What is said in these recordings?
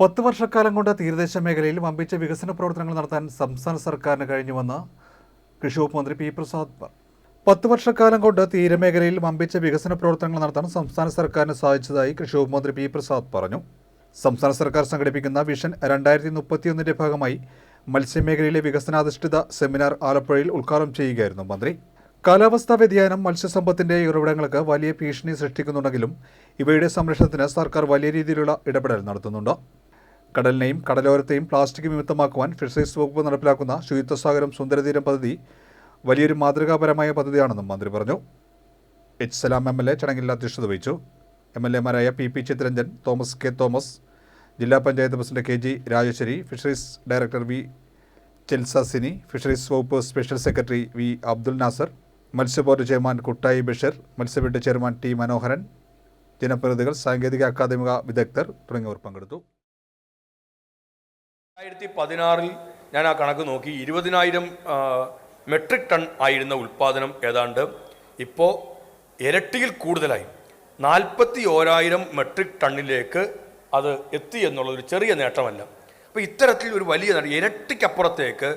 പത്ത് വർഷക്കാലം കൊണ്ട് തീരദേശ മേഖലയിൽ വമ്പിച്ച വികസന പ്രവർത്തനങ്ങൾ നടത്താൻ സംസ്ഥാന സർക്കാരിന് കഴിഞ്ഞുവെന്ന് കൃഷി വകുപ്പ് മന്ത്രി പി പ്രസാദ്. പത്ത് വർഷക്കാലം കൊണ്ട് തീരമേഖലയിൽ വമ്പിച്ച വികസന പ്രവർത്തനങ്ങൾ നടത്താൻ സംസ്ഥാന സർക്കാരിന് സാധിച്ചതായി കൃഷി വകുപ്പ് മന്ത്രി പി പ്രസാദ് പറഞ്ഞു സംസ്ഥാന സർക്കാർ സംഘടിപ്പിക്കുന്ന വിഷൻ രണ്ടായിരത്തി മുപ്പത്തിയൊന്നിന്റെ ഭാഗമായി മത്സ്യമേഖലയിലെ വികസനാധിഷ്ഠിത സെമിനാർ ആലപ്പുഴയിൽ ഉദ്ഘാടനം ചെയ്യുകയായിരുന്നു മന്ത്രി കാലാവസ്ഥാ വ്യതിയാനം മത്സ്യസമ്പത്തിന്റെ ഉറവിടങ്ങൾക്ക് വലിയ ഭീഷണി സൃഷ്ടിക്കുന്നുണ്ടെങ്കിലും ഇവയുടെ സംരക്ഷണത്തിന് സർക്കാർ വലിയ രീതിയിലുള്ള ഇടപെടൽ നടത്തുന്നുണ്ട് കടലിനെയും കടലോരത്തെയും പ്ലാസ്റ്റിക് വിമുക്തമാക്കുവാൻ ഫിഷറീസ് വകുപ്പ് നടപ്പിലാക്കുന്ന ശുചിത്വസാഗരം സുന്ദരതീരം പദ്ധതി വലിയൊരു മാതൃകാപരമായ പദ്ധതിയാണെന്നും മന്ത്രി പറഞ്ഞു. H Salam M L A ചടങ്ങിൽ അധ്യക്ഷത വഹിച്ചു. M L എമാരായ P P Chitharanjan Thomas K Thomas ജില്ലാ panchayat president K G Rajeswari fisheries director V Chelsasini fisheries വകുപ്പ് special secretary V Abdul Nasar മത്സ്യബോർഡ് chairman Kuttayi Basheer മത്സ്യബോർഡ് ചെയർമാൻ ടി മനോഹരൻ ജനപ്രതിനിധികൾ സാങ്കേതിക അക്കാദമിക വിദഗ്ധർ തുടങ്ങിയവർ പങ്കെടുത്തു. രണ്ടായിരത്തി പതിനാറിൽ ഞാൻ ആ കണക്ക് നോക്കി. ഇരുപതിനായിരം മെട്രിക് ടൺ ആയിരുന്ന ഉൽപ്പാദനം ഏതാണ്ട് ഇപ്പോൾ ഇരട്ടിയിൽ കൂടുതലായി. നാൽപ്പത്തി ഓരായിരം മെട്രിക് ടണ്ണിലേക്ക് അത് എത്തി എന്നുള്ളതൊരു ചെറിയ നേട്ടമല്ല. അപ്പോൾ ഇത്തരത്തിൽ ഒരു വലിയ നേട്ടം ഇരട്ടിക്കപ്പുറത്തേക്ക്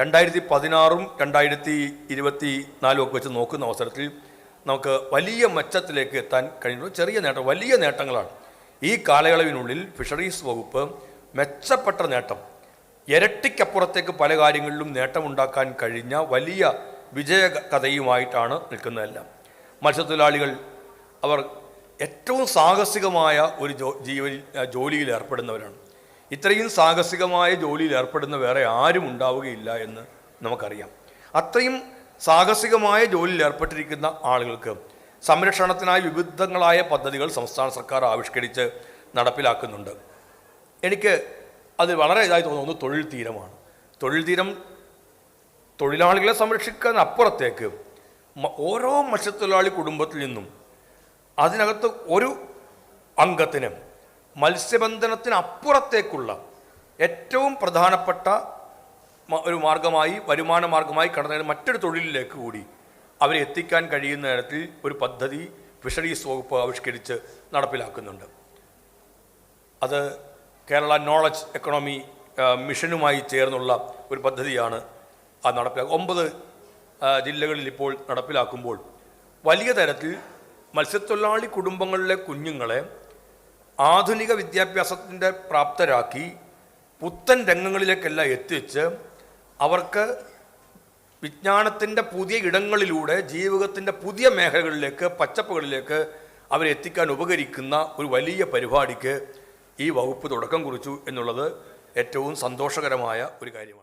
രണ്ടായിരത്തി പതിനാറും രണ്ടായിരത്തി ഇരുപത്തി നാലും ഒക്കെ വെച്ച് നോക്കുന്ന അവസരത്തിൽ നമുക്ക് വലിയ മെച്ചത്തിലേക്ക് എത്താൻ കഴിയുന്നു ചെറിയ നേട്ടം വലിയ നേട്ടങ്ങളാണ്. ഈ കാലയളവിനുള്ളിൽ ഫിഷറീസ് വകുപ്പ് മെച്ചപ്പെട്ട നേട്ടം. ഇരട്ടിക്കപ്പുറത്തേക്ക് പല കാര്യങ്ങളിലും നേട്ടമുണ്ടാക്കാൻ കഴിഞ്ഞ വലിയ വിജയ കഥയുമായിട്ടാണ് നിൽക്കുന്നതെല്ലാം. മത്സ്യത്തൊഴിലാളികൾ അവർ ഏറ്റവും സാഹസികമായ ഒരു ജോ ജീവനിൽ ജോലിയിൽ ഏർപ്പെടുന്നവരാണ്. ഇത്രയും സാഹസികമായ ജോലിയിൽ ഏർപ്പെടുന്ന വേറെ ആരും ഉണ്ടാവുകയില്ല എന്ന് നമുക്കറിയാം. അത്രയും സാഹസികമായ ജോലിയിൽ ഏർപ്പെട്ടിരിക്കുന്ന ആളുകൾക്ക് സംരക്ഷണത്തിനായി വിവിധങ്ങളായ പദ്ധതികൾ സംസ്ഥാന സർക്കാർ ആവിഷ്കരിച്ച് നടപ്പിലാക്കുന്നുണ്ട്. എനിക്ക് അത് വളരെ ഇതായി തോന്നുന്നു. തൊഴിൽ തീരമാണ് തൊഴിൽ തീരം തൊഴിലാളികളെ സംരക്ഷിക്കുന്ന അപ്പുറത്തേക്ക് ഓരോ മത്സ്യത്തൊഴിലാളി കുടുംബത്തിൽ നിന്നും അതിനകത്ത് ഒരു അംഗത്തിന് മത്സ്യബന്ധനത്തിന് അപ്പുറത്തേക്കുള്ള ഏറ്റവും പ്രധാനപ്പെട്ട ഒരു മാർഗമായി വരുമാന മാർഗമായി കടന്നു മറ്റൊരു തൊഴിലിലേക്ക് കൂടി അവരെ എത്തിക്കാൻ കഴിയുന്ന തരത്തിൽ ഒരു പദ്ധതി ഫിഷറീസ് വകുപ്പ് ആവിഷ്കരിച്ച് നടപ്പിലാക്കുന്നുണ്ട്. അത് കേരള നോളജ് എക്കണോമി മിഷനുമായി ചേർന്നുള്ള ഒരു പദ്ധതിയാണ് അത് നടപ്പിലാക്കുക ഒമ്പത് ജില്ലകളിൽ ഇപ്പോൾ നടപ്പിലാക്കുമ്പോൾ വലിയ തരത്തിൽ മത്സ്യത്തൊഴിലാളി കുടുംബങ്ങളിലെ കുഞ്ഞുങ്ങളെ ആധുനിക വിദ്യാഭ്യാസത്തിന്റെ പ്രാപ്തരാക്കി പുത്തൻ രംഗങ്ങളിലേക്കെല്ലാം എത്തിച്ച് അവർക്ക് വിജ്ഞാനത്തിന്റെ പുതിയ ഇടങ്ങളിലൂടെ ജീവിതത്തിന്റെ പുതിയ മേഖലകളിലേക്ക് പച്ചപ്പുകളിലേക്ക് അവരെ എത്തിക്കാൻ ഉപകരിക്കുന്ന ഒരു വലിയ പരിപാടിക്ക് ഈ വകുപ്പ് തുടക്കം കുറിച്ചു എന്നുള്ളത് ഏറ്റവും സന്തോഷകരമായ ഒരു കാര്യമാണ്.